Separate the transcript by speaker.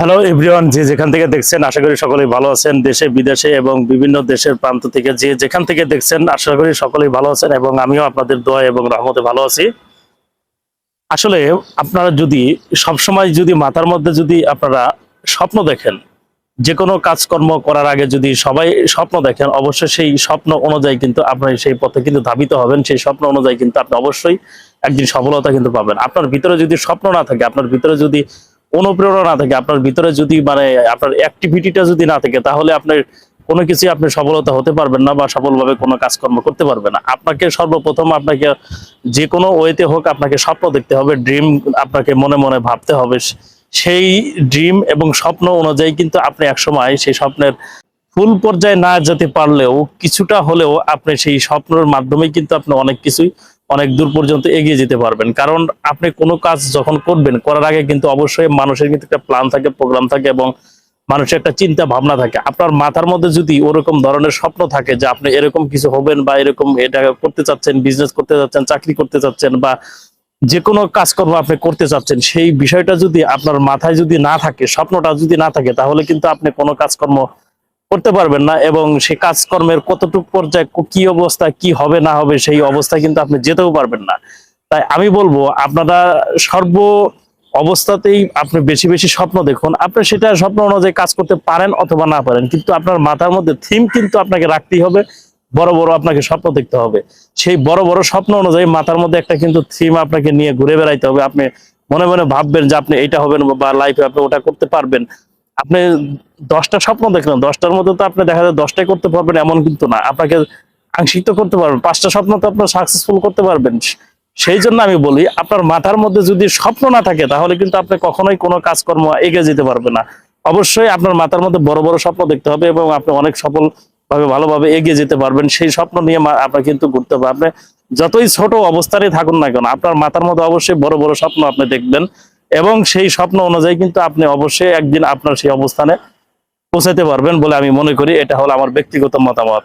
Speaker 1: Hello everyone যে যেখান থেকে দেখছেন, আশা করি সকলেই ভালো আছেন। দেশে, বিদেশে এবং বিভিন্ন দেশের প্রান্ত থেকে যে যেখান থেকে দেখছেন, আশা করি সকলেই ভালো আছেন এবং আমিও আপনাদের দোয়া এবং রহমতে ভালো আছি। আসলে আপনারা যদি সবসময় যদি মাথার মধ্যে যদি আপনারা স্বপ্ন দেখেন যে কোনো কাজকর্ম করার আগে যদি সবাই স্বপ্ন দেখেন, অবশ্যই সেই স্বপ্ন অনুযায়ী কিন্তু আপনি সেই পথে কিন্তু ধাবিত হবেন। সেই স্বপ্ন অনুযায়ী কিন্তু আপনি অবশ্যই একদিন সফলতা কিন্তু পাবেন। আপনার ভিতরে যদি স্বপ্ন না থাকে, আপনার ভিতরে যদি অনুপ্রেরণা না থাকে, আপনার ভিতরে যদি মানে আপনার অ্যাক্টিভিটিটা যদি না থাকে, তাহলে আপনার কোনো কিছুই আপনি সফলতা হতে পারবেন না বা সফলভাবে কোনো কাজকর্ম করতে পারবেন না। আপনাকে সর্বপ্রথম আপনাকে যে কোনো ওয়েতে হোক আপনাকে স্বপ্ন দেখতে হবে ড্রিম আপনাকে মনে মনে ভাবতে হবে। সেই ড্রিম এবং স্বপ্ন অনুযায়ী কিন্তু আপনি একসময় সেই স্বপ্নের ফুল পর্যায়ে না যেতে পারলেও কিছুটা হলেও আপনি সেই স্বপ্নের মাধ্যমে কিন্তু আপনি অনেক কিছুই অনেক দূর পর্যন্ত এগিয়ে যেতে পারবেন। কারণ আপনি কোনো কাজ যখন করবেন, করার আগে কিন্তু অবশ্যই মানুষের কিন্তু একটা প্ল্যান থাকে প্রোগ্রাম থাকে এবং মানুষের একটা চিন্তা ভাবনা থাকে। আপনার মাথার মধ্যে যদি ওরকম ধরনের স্বপ্ন থাকে যে আপনি এরকম কিছু হবেন বা এরকম এটা করতে চাচ্ছেন বিজনেস করতে চাচ্ছেন, চাকরি করতে চাচ্ছেন বা যে কোনো কাজকর্ম আপনি করতে চাচ্ছেন, সেই বিষয়টা যদি আপনার মাথায় যদি না থাকে, স্বপ্নটা যদি না থাকে, তাহলে কিন্তু আপনি কোনো কাজকর্ম করতে পারবেন না এবং সেই কাজকর্মের কতটুকু পর্যায়ে কি অবস্থা, কি হবে, না হবে, সেই অবস্থায় কিন্তু আপনি যেতেও পারবেন না। তাই আমি বলব, আপনারা সর্ব অবস্থাতেই আপনি বেশি বেশি স্বপ্ন দেখুন। আপনি সেটা স্বপ্ন অনুযায়ী কাজ করতে পারেন অথবা না পারেন, কিন্তু আপনার মাথার মধ্যে থিম কিন্তু আপনাকে রাখতেই হবে। বড় বড় আপনাকে স্বপ্ন দেখতে হবে। সেই বড় বড় স্বপ্ন অনুযায়ী মাথার মধ্যে একটা কিন্তু থিম আপনাকে নিয়ে ঘুরে বেড়াইতে হবে। আপনি মনে মনে ভাববেন যে আপনি এটা হবেন বা লাইফে আপনি ওটা করতে পারবেন। আপনি দশটা স্বপ্ন দেখলেন দশটার মধ্যে তো আপনি দেখা যায় দশটাই করতে পারবেন, এমন কিন্তু না। আপনাকে আংশিক তো করতে পারবেন, পাঁচটা স্বপ্ন তো আপনার সাকসেসফুল করতে পারবেন। সেই জন্য আমি বলি, আপনার মাথার মধ্যে যদি স্বপ্ন না থাকে, তাহলে কিন্তু আপনি কখনোই কোনো কাজকর্ম এগিয়ে যেতে পারবেন না। অবশ্যই আপনার মাথার মধ্যে বড় বড় স্বপ্ন দেখতে হবে এবং আপনি অনেক সফল ভাবে ভালোভাবে এগিয়ে যেতে পারবেন। সেই স্বপ্ন নিয়ে আপনার কিন্তু ঘুরতে হবে। আপনি যতই ছোট অবস্থায় থাকুন না কেন, আপনার মাথার মধ্যে অবশ্যই বড় বড় স্বপ্ন আপনি দেখবেন এবং সেই স্বপ্ন অনুযায়ী কিন্তু আপনি অবশ্যই একদিন আপনার সেই অবস্থানে পৌঁছাতে পারবেন বলে আমি মনে করি। এটা হলো আমার ব্যক্তিগত মতামত।